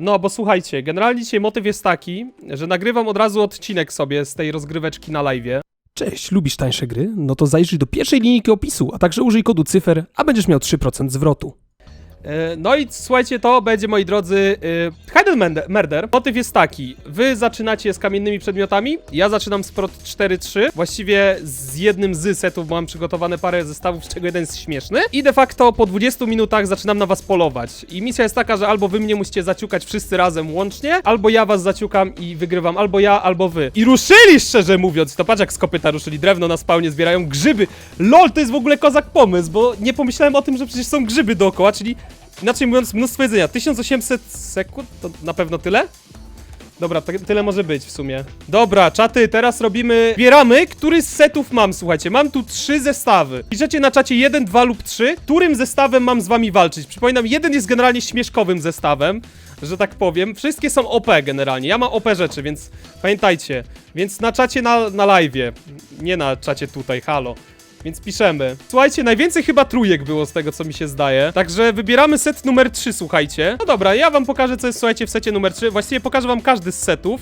No, bo słuchajcie, generalnie dzisiaj motyw jest taki, że nagrywam od razu odcinek sobie z tej rozgryweczki na live'ie. Cześć, lubisz tańsze gry? No to zajrzyj do pierwszej linijki opisu, a także użyj kodu cyfer, a będziesz miał 3% zwrotu. E, No i słuchajcie, to będzie, moi drodzy, e, Hidden Murder. Motyw jest taki, wy zaczynacie z kamiennymi przedmiotami, ja zaczynam z prot 4-3, właściwie z jednym z setów, bo mam przygotowane parę zestawów, z czego jeden jest śmieszny i de facto po 20 minutach zaczynam na was polować. I misja jest taka, że albo wy mnie musicie zaciukać wszyscy razem łącznie, albo ja was zaciukam i wygrywam albo ja, albo wy. I ruszyli, szczerze mówiąc, to patrz jak z kopyta ruszyli, drewno na spawnie zbierają, grzyby. LOL, to jest w ogóle kozak pomysł, bo nie pomyślałem o tym, że przecież są grzyby dookoła, czyli Inaczej mówiąc, mnóstwo jedzenia. 1800 sekund? To na pewno tyle? Dobra, to, tyle może być w sumie. Dobra, czaty, teraz robimy... Bieramy, który z setów mam, słuchajcie. Mam tu trzy zestawy. Piszecie na czacie 1, 2 lub 3. Którym zestawem mam z wami walczyć? Przypominam, jeden jest generalnie śmieszkowym zestawem, że tak powiem. Wszystkie są OP generalnie. Ja mam OP rzeczy, więc pamiętajcie. Więc na czacie na, na live'ie. Nie na czacie tutaj, halo. Więc piszemy. Słuchajcie, najwięcej chyba trójek było z tego, co mi się zdaje. Także wybieramy set numer 3, słuchajcie. No dobra, ja wam pokażę, co jest, słuchajcie, w secie numer 3. Właściwie pokażę wam każdy z setów,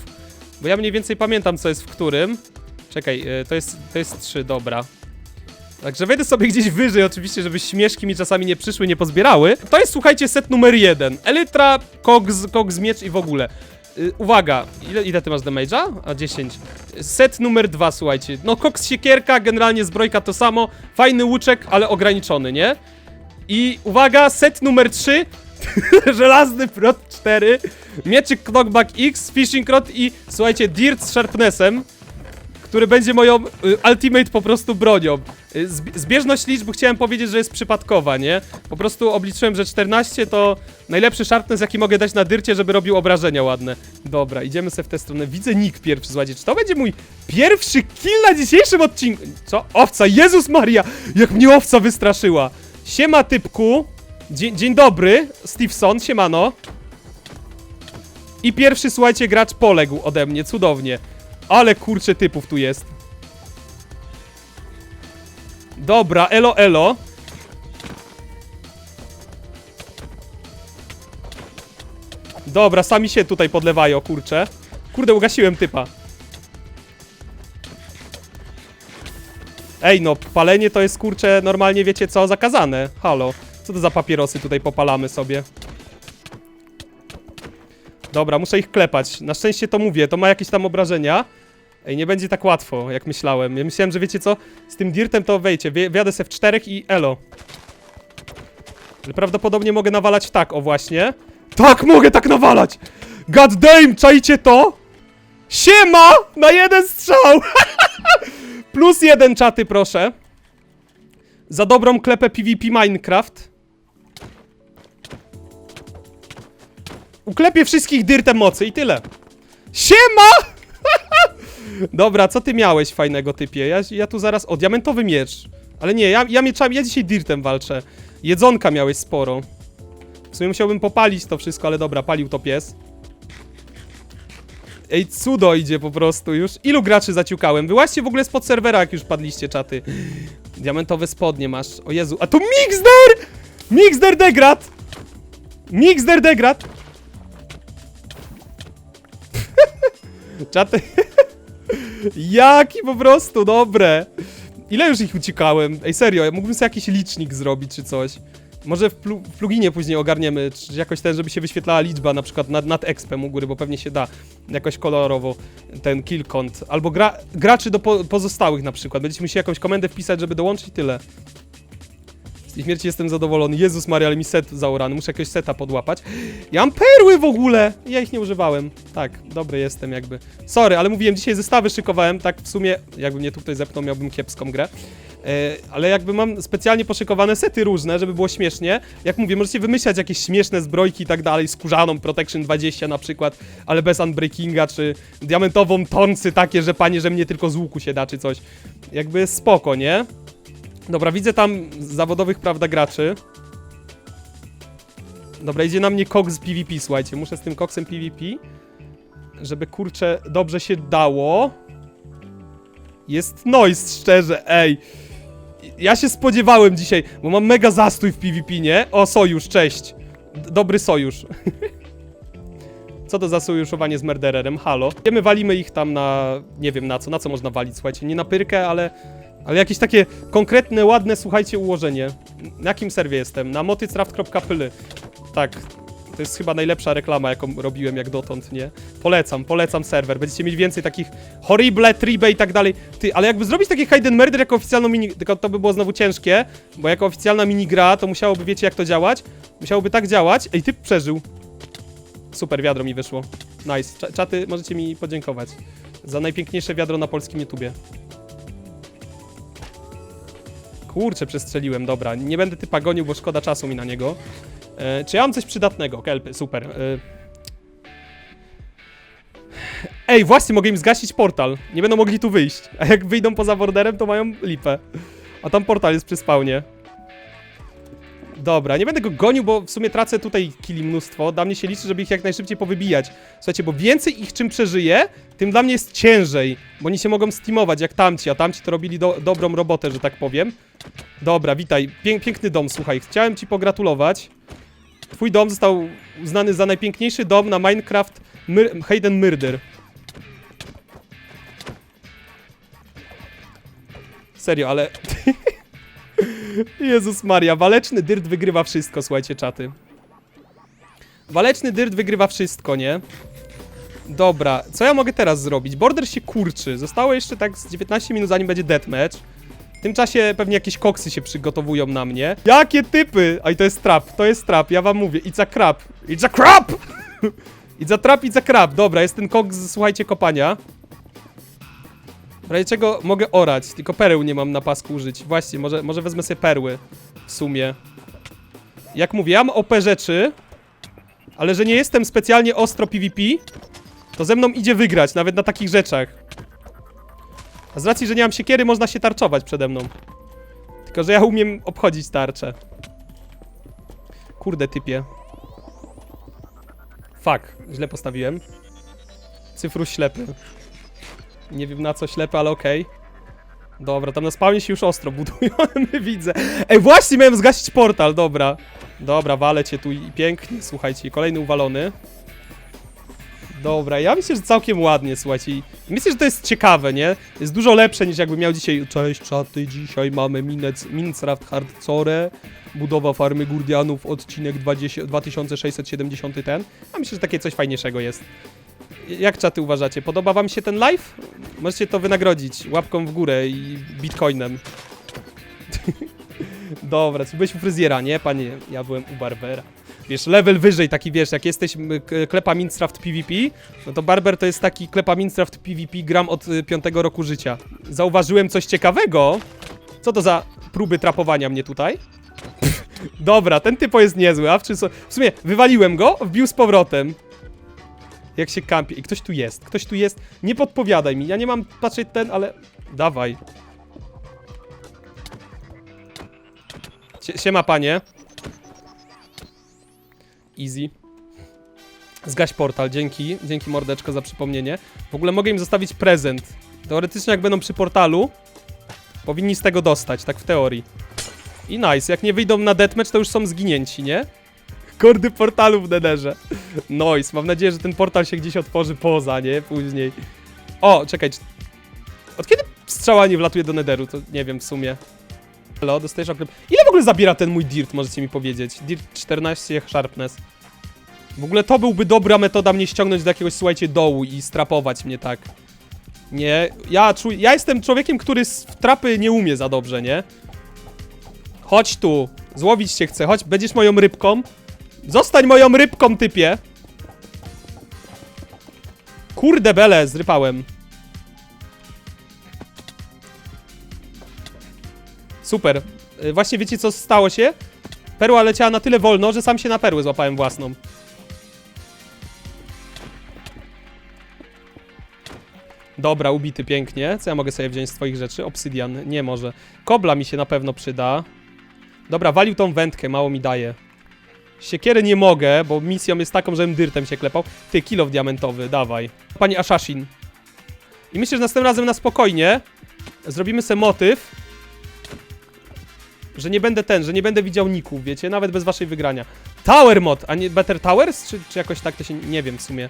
bo ja mniej więcej pamiętam, co jest w którym. Czekaj, y, to jest, to jest 3, dobra. Także wejdę sobie gdzieś wyżej, oczywiście, żeby śmieszki mi czasami nie przyszły, nie pozbierały. To jest, słuchajcie, set numer 1. Elytra, Cogs, Cogs Miecz i w ogóle. Y, uwaga, ile, ile ty masz damage'a? A 10. Set numer 2, słuchajcie. No, Cox siekierka, generalnie zbrojka to samo. Fajny łuczek, ale ograniczony, nie? I uwaga, set numer 3. Żelazny prot 4. Mieczyk Knockback X, Fishing Rod i słuchajcie, Dirt z Sharpnessem który będzie moją y, ultimate po prostu bronią. Y, zb- zbieżność liczb chciałem powiedzieć, że jest przypadkowa, nie? Po prostu obliczyłem, że 14 to najlepszy sharpness, jaki mogę dać na dyrcie, żeby robił obrażenia ładne. Dobra, idziemy sobie w tę stronę. Widzę nick pierwszy, słuchajcie. Czy to będzie mój pierwszy kill na dzisiejszym odcinku? Co? Owca, Jezus Maria! Jak mnie owca wystraszyła! Siema, typku. Dzień, dzień dobry, Steveson, siemano. I pierwszy, słuchajcie, gracz poległ ode mnie, cudownie. Ale kurczę typów tu jest. Dobra, elo, elo. Dobra, sami się tutaj podlewają, kurczę. Kurde, ugasiłem typa. Ej, no, palenie to jest, kurczę, normalnie, wiecie co, zakazane. Halo. Co to za papierosy tutaj popalamy sobie? Dobra, muszę ich klepać. Na szczęście to mówię, to ma jakieś tam obrażenia. Ej, nie będzie tak łatwo, jak myślałem. Ja myślałem, że wiecie co, z tym dirtem to wejdzie. Wjadę se w czterech i elo. Ale prawdopodobnie mogę nawalać tak, o właśnie. Tak, mogę tak nawalać! God damn, czajcie to? Siema! Na jeden strzał! Plus jeden czaty, proszę. Za dobrą klepę PvP Minecraft. Uklepię wszystkich dirtem mocy i tyle. Siema! Dobra, co ty miałeś fajnego typie? Ja, ja tu zaraz... O, diamentowy miecz. Ale nie, ja, ja mieczami, ja dzisiaj dirtem walczę. Jedzonka miałeś sporo. W sumie musiałbym popalić to wszystko, ale dobra, palił to pies. Ej, cudo idzie po prostu już. Ilu graczy zaciukałem? Wyłaźcie w ogóle spod serwera, jak już padliście, czaty. Diamentowe spodnie masz. O Jezu, a tu Mixder! Mixder Degrad! Mixder Degrad! Czaty... Jaki po prostu, dobre. Ile już ich uciekałem? Ej, serio, ja mógłbym sobie jakiś licznik zrobić czy coś. Może w, w pluginie później ogarniemy, czy jakoś ten, żeby się wyświetlała liczba, na przykład nad, nad expem u góry, bo pewnie się da jakoś kolorowo ten kill count. Albo gra graczy do po pozostałych na przykład. Będziecie musieli jakąś komendę wpisać, żeby dołączyć tyle. Tej śmierci jestem zadowolony. Jezus Maria, ale mi set zaorany. Muszę jakiegoś seta podłapać. Ja mam perły w ogóle! Ja ich nie używałem. Tak, dobry jestem jakby. Sorry, ale mówiłem, dzisiaj zestawy szykowałem, tak w sumie, jakby mnie tu ktoś zepnął, miałbym kiepską grę. E, ale jakby mam specjalnie poszykowane sety różne, żeby było śmiesznie. Jak mówię, możecie wymyślać jakieś śmieszne zbrojki i tak dalej, skórzaną Protection 20 na przykład, ale bez Unbreakinga, czy diamentową tonsy takie, że panie, że mnie tylko z łuku się da, czy coś. Jakby spoko, nie? Dobra, widzę tam zawodowych, prawda, graczy. Dobra, idzie na mnie koks z PvP, słuchajcie. Muszę z tym koksem PvP, żeby kurczę dobrze się dało. Jest noise, szczerze, ej. Ja się spodziewałem dzisiaj, bo mam mega zastój w PvP, nie? O, sojusz, cześć. D- Dobry sojusz. Co to za sojuszowanie z murdererem? Halo. Wiemy, walimy ich tam na... nie wiem na co, na co można walić, słuchajcie, nie na pyrkę, ale... Ale jakieś takie konkretne, ładne, słuchajcie, ułożenie. Na jakim serwie jestem? Na motycraft.pl Tak, to jest chyba najlepsza reklama, jaką robiłem jak dotąd, nie? Polecam, polecam serwer. Będziecie mieć więcej takich horrible, tribe i tak dalej. Ty, ale jakby zrobić taki Hidden Murder jako oficjalną mini... Tylko to by było znowu ciężkie, bo jako oficjalna minigra to musiałoby, wiecie jak to działać? Musiałoby tak działać. Ej, typ przeżył. Super, wiadro mi wyszło. Nice. Cza- Czaty, możecie mi podziękować. Za najpiękniejsze wiadro na polskim YouTubie. Kurczę, przestrzeliłem, dobra. Nie będę typa gonił, bo szkoda czasu mi na niego. E, czy ja mam coś przydatnego? Kelpy, super. E... Ej, właśnie, mogę im zgasić portal. Nie będą mogli tu wyjść. A jak wyjdą poza borderem, to mają lipę. A tam portal jest przy spawnie. Dobra, nie będę go gonił, bo w sumie tracę tutaj kili mnóstwo. Dla mnie się liczy, żeby ich jak najszybciej powybijać. Słuchajcie, bo więcej ich czym przeżyje, tym dla mnie jest ciężej. Bo oni się mogą steamować jak tamci, a tamci to robili do, dobrą robotę, że tak powiem. Dobra, witaj. Pięk, piękny dom, słuchaj. Chciałem ci pogratulować. Twój dom został uznany za najpiękniejszy dom na Minecraft Myr Hayden Murder. Serio, ale... Jezus Maria, waleczny dyrt wygrywa wszystko, słuchajcie, czaty. Waleczny dyrt wygrywa wszystko, nie? Dobra, co ja mogę teraz zrobić? Border się kurczy. Zostało jeszcze tak z 19 minut, zanim będzie deathmatch. W tym czasie pewnie jakieś koksy się przygotowują na mnie. Jakie typy! Oj, to jest trap, to jest trap, ja wam mówię. It's a crap! It's a crap! it's a trap, it's a crap. Dobra, jest ten koks, słuchajcie, kopania. W razie czego mogę orać, tylko pereł nie mam na pasku użyć. Właśnie, może, może wezmę sobie perły. W sumie. Jak mówię, ja mam OP rzeczy, ale że nie jestem specjalnie ostro PvP, to ze mną idzie wygrać, nawet na takich rzeczach. A z racji, że nie mam siekiery, można się tarczować przede mną. Tylko, że ja umiem obchodzić tarczę. Kurde, typie. Fuck, źle postawiłem. Cyfru ślepy. Nie wiem na co ślepy, ale okej. Dobra, tam na spawnie się już ostro budują, widzę. Ej, właśnie miałem zgasić portal, dobra. Dobra, walę cię tu i pięknie, słuchajcie, kolejny uwalony. Dobra, ja myślę, że całkiem ładnie, słuchajcie. Myślę, że to jest ciekawe, nie? Jest dużo lepsze niż jakby miał dzisiaj. Cześć czaty, dzisiaj mamy Minec, Minecraft Hardcore, budowa farmy Gurdianów, odcinek 20, 2670 ten. A myślę, że takie coś fajniejszego jest. Jak czaty uważacie? Podoba wam się ten live? Możecie to wynagrodzić łapką w górę i bitcoinem. Dobra, czy byłeś u fryzjera, nie? Panie, ja byłem u barbera. Wiesz, level wyżej taki, wiesz, jak jesteś klepa Minecraft PvP, no to barber to jest taki klepa Minecraft PvP gram od y, piątego roku życia. Zauważyłem coś ciekawego. Co to za próby trapowania mnie tutaj? Dobra, ten typo jest niezły, a w, so... w sumie wywaliłem go, wbił z powrotem. Jak się kampi. I ktoś tu jest, ktoś tu jest. Nie podpowiadaj mi, ja nie mam patrzeć ten, ale... Dawaj. Sie- Siema, panie. Easy. Zgaś portal, dzięki. Dzięki mordeczko za przypomnienie. W ogóle mogę im zostawić prezent. Teoretycznie jak będą przy portalu, powinni z tego dostać, tak w teorii. I nice, jak nie wyjdą na deathmatch, to już są zginięci, nie? Kordy portalu w nederze. Nice, mam nadzieję, że ten portal się gdzieś otworzy poza, nie? Później. O, czekaj. Od kiedy strzała nie wlatuje do nederu? To nie wiem w sumie. Hello, dostajesz okrep. Ile w ogóle zabiera ten mój dirt, możecie mi powiedzieć? Dirt 14 sharpness. W ogóle to byłby dobra metoda mnie ściągnąć do jakiegoś, słuchajcie, dołu i strapować mnie tak. Nie, ja czuję, ja jestem człowiekiem, który w trapy nie umie za dobrze, nie? Chodź tu, złowić cię chcę, chodź, będziesz moją rybką. Zostań moją rybką, typie. Kurde bele, zrypałem. Super. Y, Właśnie wiecie co stało się? Perła leciała na tyle wolno, że sam się na perły złapałem własną. Dobra, ubity pięknie. Co ja mogę sobie wziąć z twoich rzeczy? Obsydian. Nie może. Kobla mi się na pewno przyda. Dobra, walił tą wędkę, mało mi daje. Siekiery nie mogę, bo misją jest taką, żebym dyrtem się klepał. Ty, kilow diamentowy, dawaj. Pani Assassin. I myślę, że następnym razem na spokojnie zrobimy sobie motyw, że nie będę ten, że nie będę widział ników, wiecie, nawet bez waszej wygrania. Tower mod, a nie Better Towers? Czy, czy jakoś tak to się... Nie wiem w sumie.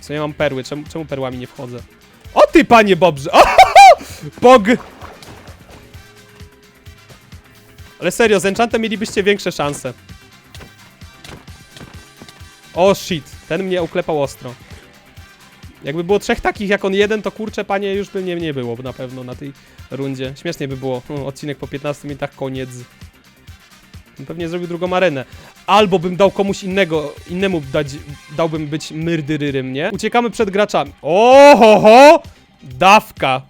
W sumie mam perły, czemu, czemu perłami nie wchodzę? O ty, panie Bobrze! O, Bog! Ale serio, z Enchantem mielibyście większe szanse. O shit, ten mnie uklepał ostro. Jakby było trzech takich jak on jeden, to kurczę, panie, już by nie, nie było na pewno na tej rundzie. Śmiesznie by było. Hmm, odcinek po 15 minutach, koniec. Pewnie zrobił drugą arenę. Albo bym dał komuś innego, innemu dać, dałbym być myrdyryrym, nie? Uciekamy przed graczami. Ohoho! Dawka.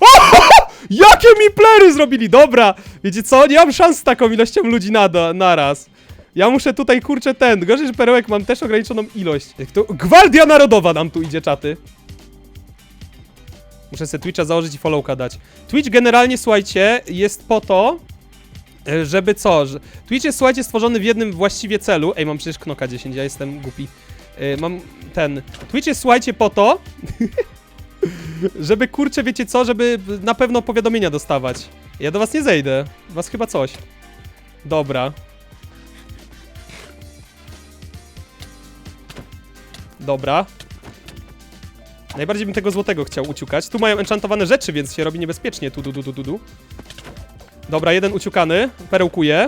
Ohoho! Jakie mi plery zrobili! Dobra, wiecie co? Nie mam szans z taką ilością ludzi na, naraz. Ja muszę tutaj, kurczę, ten. Gorzej, że perełek mam też ograniczoną ilość. Gwardia Narodowa nam tu idzie, czaty. Muszę sobie Twitcha założyć i followka dać. Twitch generalnie, słuchajcie, jest po to, e, żeby co? Twitch jest, słuchajcie, stworzony w jednym właściwie celu. Ej, mam przecież knoka 10, ja jestem głupi. E, mam ten... Twitch jest, słuchajcie, po to, żeby, kurczę, wiecie co? Żeby na pewno powiadomienia dostawać. Ja do was nie zejdę. Was chyba coś. Dobra. Dobra. Najbardziej bym tego złotego chciał uciukać. Tu mają enchantowane rzeczy, więc się robi niebezpiecznie. Tu, tu, tu, tu, tu. Dobra, jeden uciukany. Perełkuje.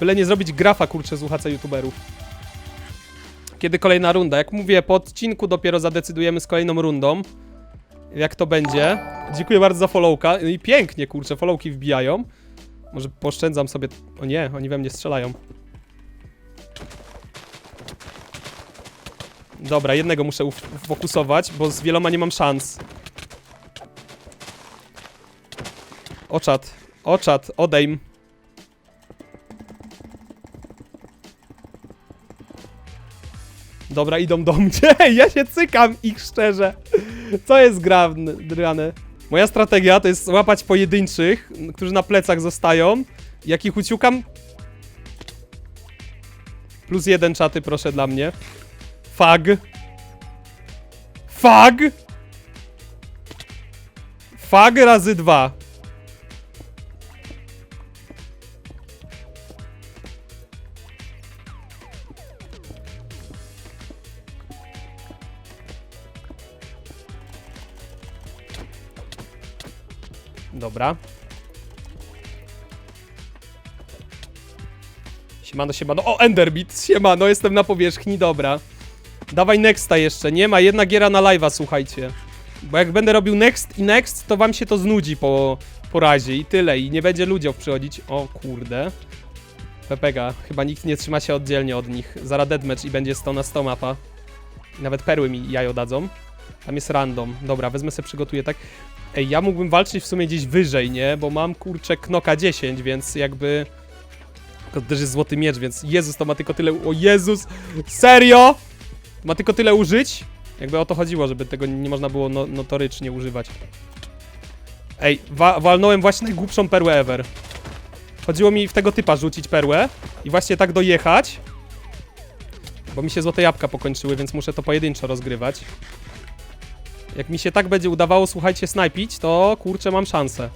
Byle nie zrobić grafa, kurczę, z UHC youtuberów. Kiedy kolejna runda? Jak mówię, po odcinku dopiero zadecydujemy z kolejną rundą. Jak to będzie. Dziękuję bardzo za followka. No I pięknie, kurczę, followki wbijają. Może poszczędzam sobie... O nie, oni we mnie strzelają. Dobra, jednego muszę fokusować, bo z wieloma nie mam szans. Oczat, oczat, odejm. Dobra, idą do mnie. Ja się cykam ich szczerze. Co jest grane? Moja strategia to jest łapać pojedynczych, którzy na plecach zostają. Jak ich uciukam... Plus jeden czaty, proszę dla mnie. Fag. Fag. Fag razy dwa. Dobra. Siemano, siemano. O, Enderbit, siemano, jestem na powierzchni, dobra. Dawaj nexta jeszcze, nie ma jedna giera na live'a, słuchajcie. Bo jak będę robił next i next, to wam się to znudzi po, po razie i tyle, i nie będzie ludziom przychodzić. O kurde. Pepega, chyba nikt nie trzyma się oddzielnie od nich. Zara deadmatch i będzie 100 na 100 mapa. Nawet perły mi jajo dadzą. Tam jest random. Dobra, wezmę sobie, przygotuję tak. Ej, ja mógłbym walczyć w sumie gdzieś wyżej, nie? Bo mam kurczę knoka 10, więc jakby... Tylko też jest złoty miecz, więc Jezus, to ma tylko tyle... O Jezus! Serio? Ma tylko tyle użyć? Jakby o to chodziło, żeby tego nie można było no, notorycznie używać. Ej, wa walnąłem właśnie najgłupszą perłę ever. Chodziło mi w tego typa rzucić perłę i właśnie tak dojechać. Bo mi się złote jabłka pokończyły, więc muszę to pojedynczo rozgrywać. Jak mi się tak będzie udawało, słuchajcie, snajpić, to kurczę mam szansę.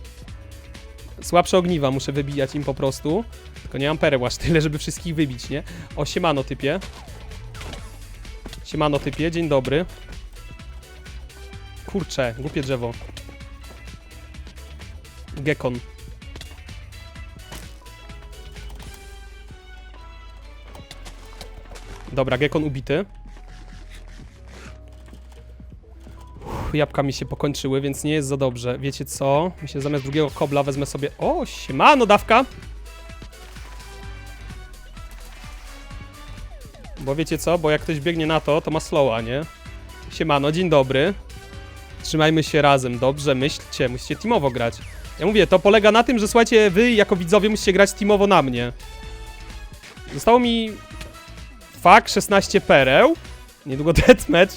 Słabsze ogniwa muszę wybijać im po prostu. Tylko nie mam pereł aż tyle, żeby wszystkich wybić, nie? O, siemano typie. Siemano typie, dzień dobry. Kurczę, głupie drzewo. Gekon. Dobra, Gekon ubity. Uff, jabłka mi się pokończyły, więc nie jest za dobrze. Wiecie co? Myślę, że zamiast drugiego kobla wezmę sobie... O, siemano, dawka! Bo wiecie co? Bo jak ktoś biegnie na to, to ma slowa, nie? Siemano, dzień dobry. Trzymajmy się razem, dobrze? Myślcie, musicie teamowo grać. Ja mówię, to polega na tym, że słuchajcie, wy jako widzowie musicie grać teamowo na mnie. Zostało mi... Fak, 16 pereł. Niedługo deathmatch.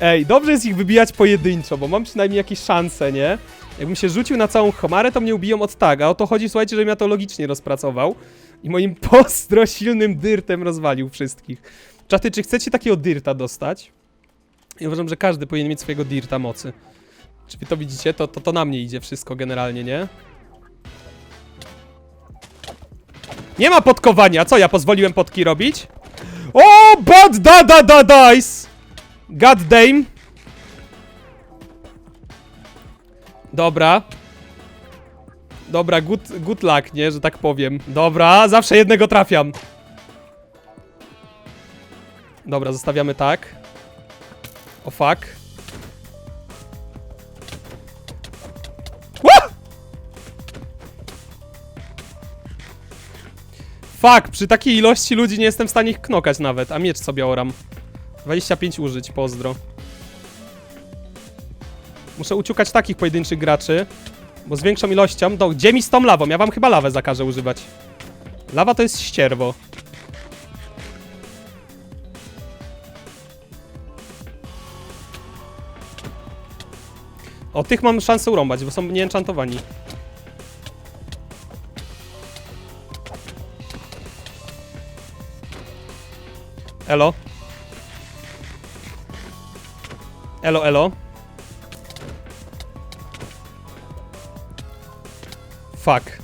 Ej, dobrze jest ich wybijać pojedynczo, bo mam przynajmniej jakieś szanse, nie? Jakbym się rzucił na całą chomarę, to mnie ubiją od taga. O to chodzi, słuchajcie, żebym ja to logicznie rozpracował. I moim postro silnym dyrtem rozwalił wszystkich. Czaty, czy chcecie takiego dirta dostać? Ja uważam, że każdy powinien mieć swojego dirta mocy. Czy wy to widzicie? To, to, to na mnie idzie wszystko generalnie, nie? Nie ma podkowania. Co, ja pozwoliłem podki robić? O, bad da da da dice! God damn. Dobra. Dobra, good, good luck, nie, że tak powiem. Dobra, zawsze jednego trafiam. Dobra, zostawiamy tak. O fuck. Ła! Fuck, przy takiej ilości ludzi nie jestem w stanie ich knokać nawet, a miecz sobie oram. 25 użyć, pozdro. Muszę uciukać takich pojedynczych graczy, bo z większą ilością... Do, gdzie mi z tą lawą? Ja wam chyba lawę zakażę używać. Lawa to jest ścierwo. O, tych mam szansę urąbać, bo są nieenchantowani. Elo. Elo, elo. Fuck.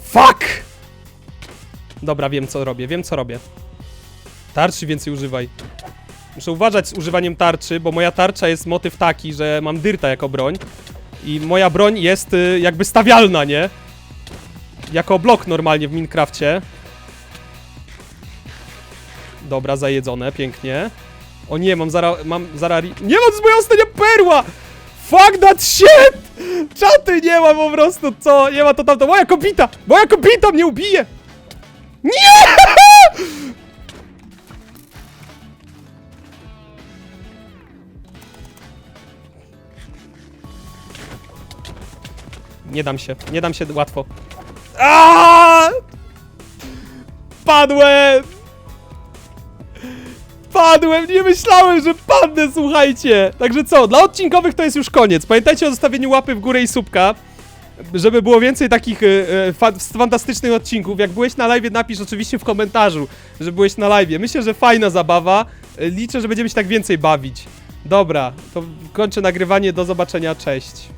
Fuck! Dobra, wiem co robię, wiem co robię. Tarczy więcej używaj. Muszę uważać z używaniem tarczy, bo moja tarcza jest motyw taki, że mam dyrta jako broń. I moja broń jest y, jakby stawialna, nie? Jako blok normalnie w Minecrafcie. Dobra, zajedzone, pięknie. O nie, mam zara... mam zara... Nie mam, jest moja ostatnia perła! Fuck that shit! Czaty nie ma po prostu, co? Nie ma to tamto. Moja kobita! Moja kobita mnie ubije! Nie! Nie dam się, nie dam się łatwo. Aaaa! Padłem! Padłem, nie myślałem, że padnę, słuchajcie! Także co, dla odcinkowych to jest już koniec. Pamiętajcie o zostawieniu łapy w górę i subka, żeby było więcej takich e, fa fantastycznych odcinków. Jak byłeś na live, napisz oczywiście w komentarzu, że byłeś na live. Myślę, że fajna zabawa. E, Liczę, że będziemy się tak więcej bawić. Dobra, to kończę nagrywanie, do zobaczenia, cześć.